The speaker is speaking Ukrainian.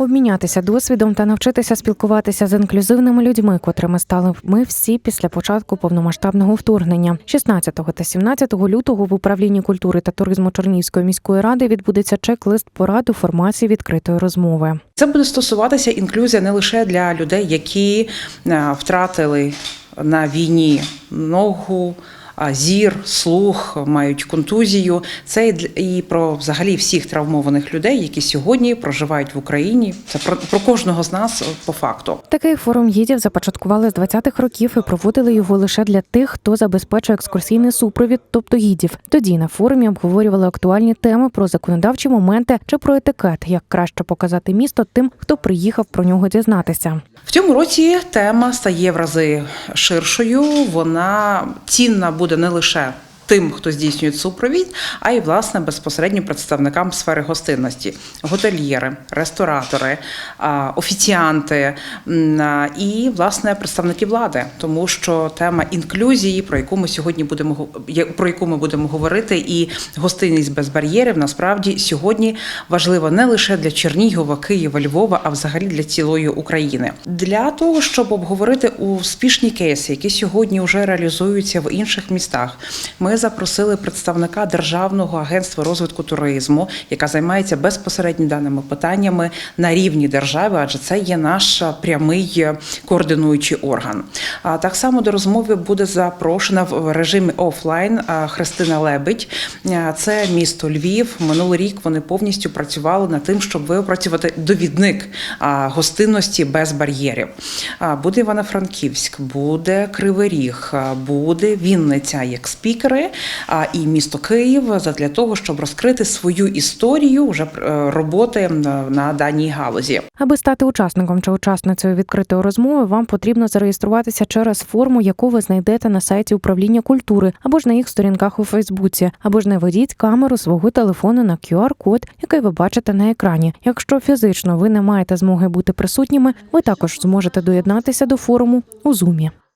Обмінятися досвідом та навчитися спілкуватися з інклюзивними людьми, котрими стали ми всі після початку повномасштабного вторгнення. 16 та 17 лютого в управлінні культури та туризму Чернігівської міської ради відбудеться чек-лист порад у форматі відкритої розмови. Це буде стосуватися інклюзія не лише для людей, які е, втратили на війні ногу. Зір, слух, мають контузію. Це і про взагалі всіх травмованих людей, які сьогодні проживають в Україні. Це про, про кожного з нас е, по факту. Такий форум гідів започаткували з 20-х років і проводили його лише для тих, хто забезпечує екскурсійний супровід, тобто гідів. Тоді на форумі обговорювали актуальні теми про законодавчі моменти чи про етикет, як краще показати місто тим, хто приїхав про нього дізнатися. В цьому році тема стає в рази ширшою. Вона цінна буде не лише тим, хто здійснює супровід, а й власне безпосередньо представникам сфери гостинності, готельєри, ресторатори, офіціанти і власне представники влади, тому що тема інклюзії, про яку ми сьогодні будемо про яку ми будемо говорити, і гостинність без бар'єрів насправді сьогодні важлива не лише для Чернігова, Києва, Львова, а взагалі для цілої України. Для того щоб обговорити успішні кейси, які сьогодні вже реалізуються в інших містах, ми запросили представника Державного агентства розвитку туризму, яка займається безпосередньо даними питаннями на рівні держави, адже це є наш прямий координуючий орган. А так само до розмови буде запрошена в режимі офлайн Христина Лебедь. Це місто Львів. Минулий рік вони повністю працювали над тим, щоб випрацювати довідник гостинності без бар'єрів. Буде Івано-Франківськ, буде Кривий Ріг, буде Вінниця як спікери, а, і місто Київ для того, щоб розкрити свою історію вже е, роботи на, даній галузі. Аби стати учасником чи учасницею відкритої розмови, вам потрібно зареєструватися через форму, яку ви знайдете на сайті управління культури або ж на їх сторінках у Фейсбуці, або ж наведіть камеру свого телефону на QR-код, який ви бачите на екрані. Якщо фізично ви не маєте змоги бути присутніми, ви також зможете доєднатися до форуму у Зумі.